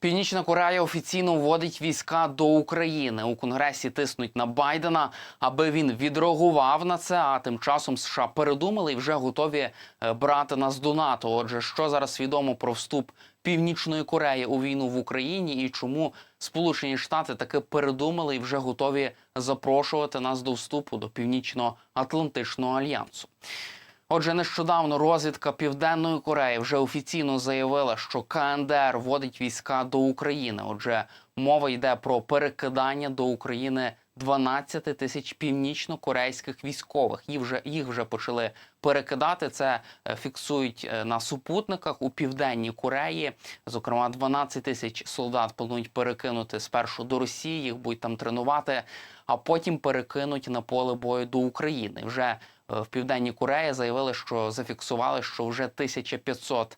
Північна Корея офіційно вводить війська до України. У конгресі тиснуть на Байдена, аби він відреагував на це. А тим часом США передумали і вже готові е, брати нас до НАТО. Отже, що зараз відомо про вступ Північної Кореї у війну в Україні і чому Сполучені Штати таки передумали і вже готові запрошувати нас до вступу до Північно-Атлантичного альянсу. Отже, нещодавно розвідка Південної Кореї вже офіційно заявила, що КНДР вводить війська до України. Отже, мова йде про перекидання до України 12 тисяч північно-корейських військових. Їх вже їх вже почали перекидати. Це е, фіксують е, на супутниках у південній Кореї. Зокрема, 12 тисяч солдат планують перекинути спершу до Росії. Їх будуть там тренувати, а потім перекинуть на поле бою до України. Вже в південній Кореї заявили, що зафіксували, що вже 1500 е,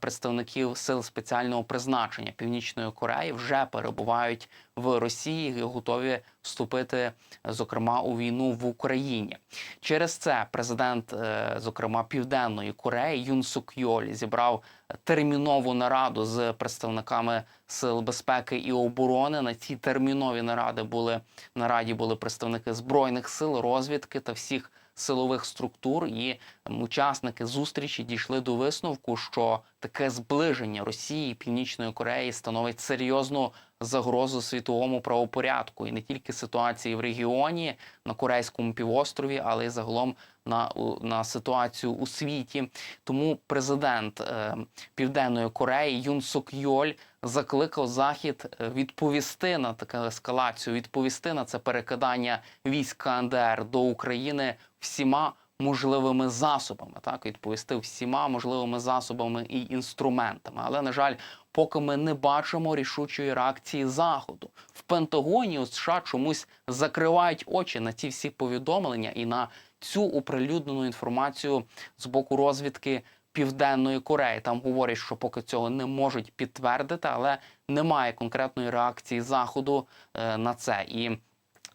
представників сил спеціального призначення Північної Кореї вже перебувають в Росії і готові вступити, е, зокрема, у війну в Україні. Через це президент, е, зокрема Південної Кореї, Юн Сук Йоль зібрав термінову нараду з представниками сил безпеки і оборони. На цій термінові наради були нараді були представники збройних сил, розвідки та всіх силових структур, і учасники зустрічі дійшли до висновку, що таке зближення Росії і Північної Кореї становить серйозну загрозу світовому правопорядку і не тільки ситуації в регіоні на Корейському півострові, але й загалом на, на ситуацію у світі. Тому президент е, Південної Кореї Юн Сук Йоль закликав Захід е, відповісти на таку ескалацію, відповісти на це перекидання військ КНДР до України всіма можливими засобами, так відповісти всіма можливими засобами і інструментами. Але на жаль, поки ми не бачимо рішучої реакції заходу в Пентагоні у США чомусь закривають очі на ці всі повідомлення і на цю оприлюднену інформацію з боку розвідки Південної Кореї. Там говорять, що поки цього не можуть підтвердити, але немає конкретної реакції заходу е, на це і.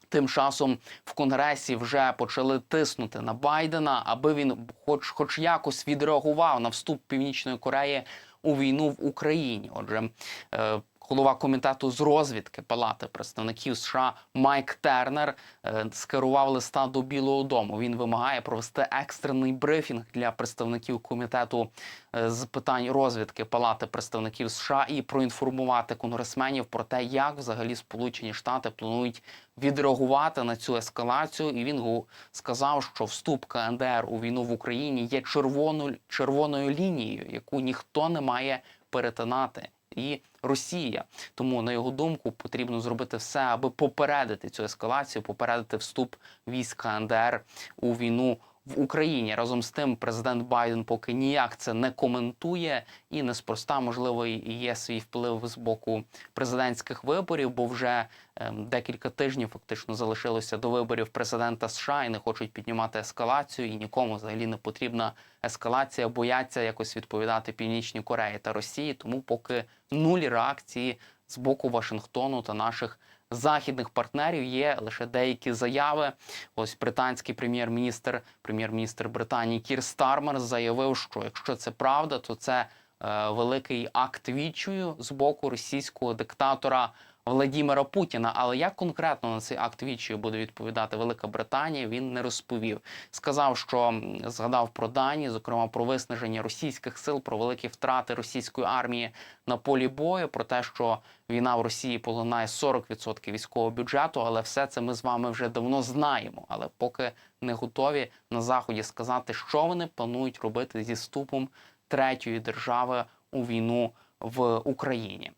Тим часом в конгресі вже почали тиснути на Байдена, аби він, хоч, хоч якось відреагував на вступ Північної Кореї у війну в Україні. Отже, е, голова комітету з розвідки Палати представників США Майк Тернер е, скерував листа до Білого Дому. Він вимагає провести екстрений брифінг для представників комітету е, з питань розвідки Палати представників США і проінформувати конгресменів про те, як взагалі Сполучені Штати планують відреагувати на цю ескалацію. І він сказав, що вступ КНДР у війну в Україні є червоною червоною лінією, яку ніхто не має перетинати. І Росія, тому на його думку потрібно зробити все, аби попередити цю ескалацію, попередити вступ військ КНДР у війну в Україні. Разом з тим, президент Байден поки ніяк це не коментує, і неспроста можливо є свій вплив з боку президентських виборів, бо вже ем, декілька тижнів фактично залишилося до виборів президента США і не хочуть піднімати ескалацію, і нікому взагалі не потрібна ескалація, бояться якось відповідати Північній Кореї та Росії. Тому поки нулі реакції з боку Вашингтону та наших західних партнерів є лише деякі заяви. Ось британський прем'єр-міністр, прем'єр-міністр Британії Кір Стармер заявив, що якщо це правда, то це е, великий акт відчую з боку російського диктатора. Владімира Путіна, але як конкретно на цей акт відчаю буде відповідати Велика Британія, він не розповів. Сказав, що згадав про дані, зокрема про виснаження російських сил, про великі втрати російської армії на полі бою, про те, що війна в Росії поглинає 40% військового бюджету, але все це ми з вами вже давно знаємо. Але поки не готові на заході сказати, що вони планують робити зі вступом третьої держави у війну в Україні.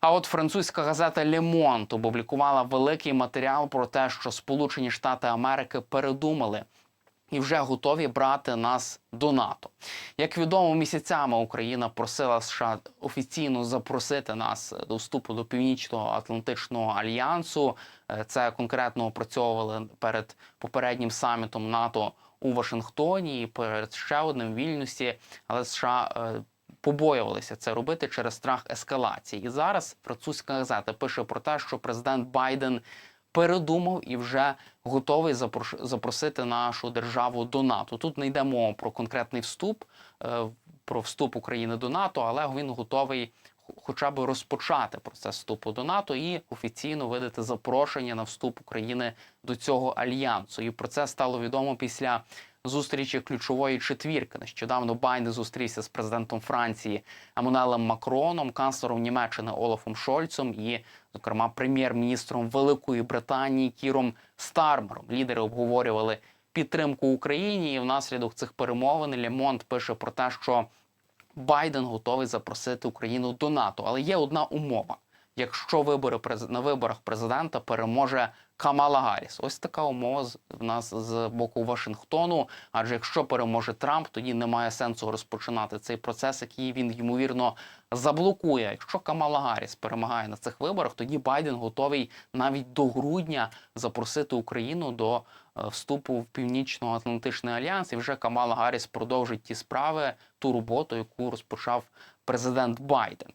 А от французька газета Le Monde опублікувала великий матеріал про те, що Сполучені Штати Америки передумали і вже готові брати нас до НАТО. Як відомо, місяцями Україна просила США офіційно запросити нас до вступу до Північного Атлантичного альянсу. Е, Це конкретно опрацьовували перед попереднім самітом НАТО у Вашингтоні і перед ще одним в Вільнюсі. Але США е, побоювалися це робити через страх ескалації. І зараз французька газета пише про те, що президент Байден передумав і вже готовий запросити нашу державу до НАТО. Тут не йде мова про конкретний вступ, е, про вступ України до НАТО, але він готовий хоча б розпочати процес вступу до НАТО і офіційно видати запрошення на вступ України до цього альянсу. І про це стало відомо після зустрічі ключової четвірки. Нещодавно Байден зустрівся з президентом Франції Еммануелем Макроном, канцлером Німеччини Олафом Шольцем і, зокрема, прем'єр-міністром Великої Британії Кіром Стармером. Лідери обговорювали підтримку Україні. І внаслідок цих перемовин Лемонт пише про те, що Байден готовий запросити Україну до НАТО. Але є одна умова: якщо вибори на виборах президента переможе Камала Гарріс. Ось така умова в нас з боку Вашингтону. Адже якщо переможе Трамп, тоді немає сенсу розпочинати цей процес, який він ймовірно заблокує. Якщо Камала Гарріс перемагає на цих виборах, тоді Байден готовий навіть до грудня запросити Україну до е, вступу в Північно-Атлантичний альянс. І вже Камала Гарріс продовжить ті справи, ту роботу, яку розпочав президент Байден.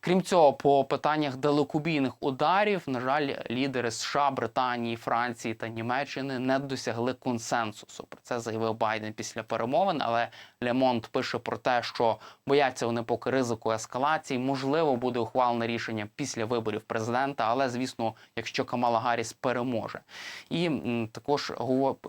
Крім цього, по питаннях далекобійних ударів, на жаль, лідери США, Британії, Франції та Німеччини не досягли консенсусу. Про це заявив Байден після перемовин. Але Лемонт пише про те, що бояться вони поки ризику ескалації. Можливо, буде ухвалене рішення після виборів президента, але звісно, якщо Камала Гарріс переможе. І також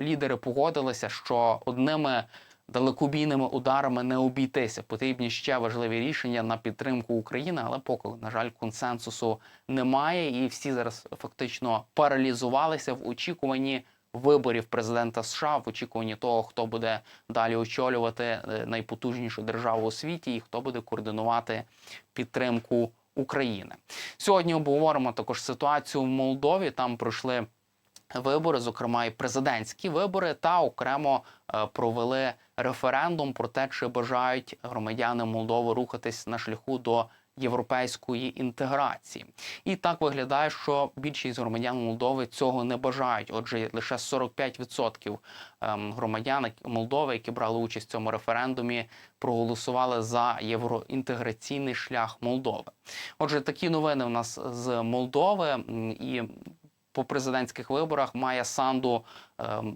лідери погодилися, що одними далекобійними ударами не обійтися. Потрібні ще важливі рішення на підтримку України, але поки, на жаль, консенсусу немає, і всі зараз фактично паралізувалися в очікуванні. Виборів президента США в очікуванні того, хто буде далі очолювати е, найпотужнішу державу у світі, і хто буде координувати підтримку України. Сьогодні обговоримо також ситуацію в Молдові. Там пройшли вибори, зокрема і президентські вибори, та окремо е, провели референдум про те, чи бажають громадяни Молдови рухатись на шляху до європейської інтеграції. І так виглядає, що більшість громадян Молдови цього не бажають. Отже, лише 45% ем, громадян Молдови, які брали участь в цьому референдумі, проголосували за євроінтеграційний шлях Молдови. Отже, такі новини в нас з Молдови і. По президентських виборах має Санду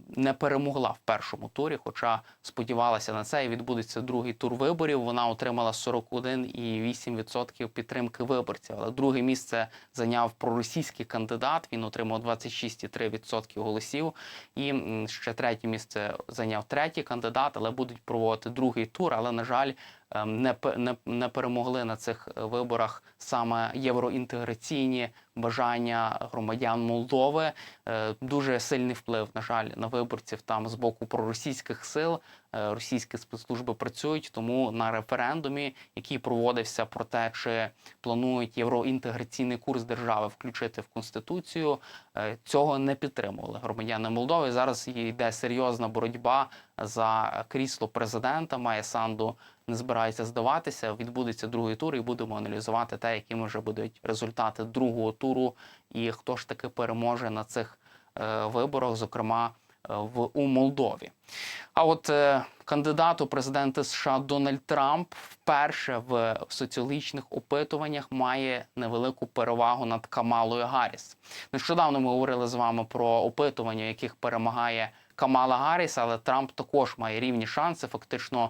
не перемогла в першому турі, хоча сподівалася на це і відбудеться другий тур виборів. Вона отримала 41,8% підтримки виборців. Але друге місце зайняв проросійський кандидат. Він отримав 26,3% голосів. І ще третє місце зайняв третій кандидат, але будуть проводити другий тур. Але на жаль, ем, не, не, не перемогли на цих е, виборах саме євроінтеграційні бажання громадян Молдови. Е, Дуже сильний вплив, на жаль, на виборців там з боку проросійських сил. Е, Російські спецслужби працюють, тому на референдумі, який проводився про те, чи планують євроінтеграційний курс держави включити в конституцію, е, цього не підтримували громадяни Молдови. Зараз йде серйозна боротьба за крісло президента. Має Санду не збирається здаватися. Відбудеться другий тур, і будемо аналізувати те, якими вже будуть результати другого туру, і хто ж таки переможе на цих виборах, зокрема е, в у Молдові. А от е, кандидат у президенти США Дональд Трамп вперше в соціологічних опитуваннях має невелику перевагу над Камалою Гарріс. Нещодавно ми говорили з вами про опитування, яких перемагає Камала Гарріс, але Трамп також має рівні шанси. Фактично, е,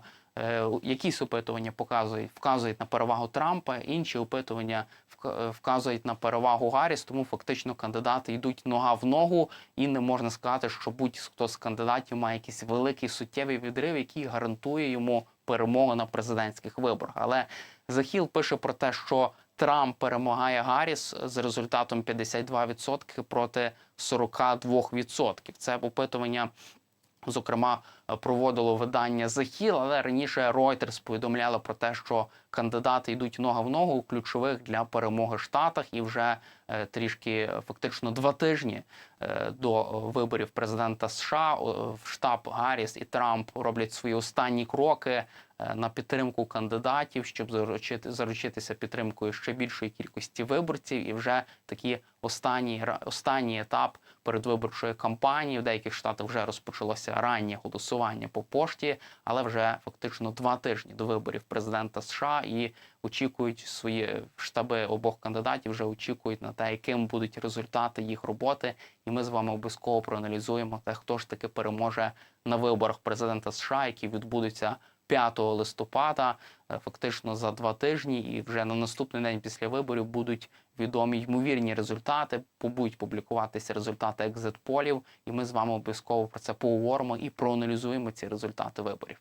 якісь опитування показують, вказують на перевагу Трампа, інші опитування е, вказують на перевагу Гарріс, тому фактично кандидати йдуть нога в ногу, і не можна сказати, що будь-хто з кандидатів має якийсь великий суттєвий відрив, який гарантує йому перемогу на президентських виборах. Але Захіл пише про те, що Трамп перемагає Гарріс з результатом 52% проти 42%. Це опитування. Зокрема, проводило видання Hill, але раніше Reuters повідомляли про те, що кандидати йдуть нога в ногу у ключових для перемоги штатах, і вже е, трішки е, фактично два тижні е, до виборів президента США е, в штаб Гарріс і Трамп роблять свої останні кроки е, на підтримку кандидатів, щоб заручити заручитися підтримкою ще більшої кількості виборців, і вже такі останній останній етап передвиборчої кампанії в деяких штатах вже розпочалося раннє голосування по пошті, але вже фактично два тижні до виборів президента США і очікують свої штаби обох кандидатів. Вже очікують на те, яким будуть результати їх роботи. І ми з вами обов'язково проаналізуємо те, хто ж таки переможе на виборах президента США, які відбудуться 5 листопада, е, фактично за два тижні, і вже на наступний день після виборів будуть відомі ймовірні результати. Будуть публікуватися результати екзит-полів, і ми з вами обов'язково про це поговоримо і проаналізуємо ці результати виборів.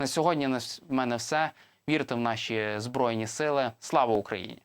На сьогодні в мене все. Вірте в наші збройні сили. Слава Україні!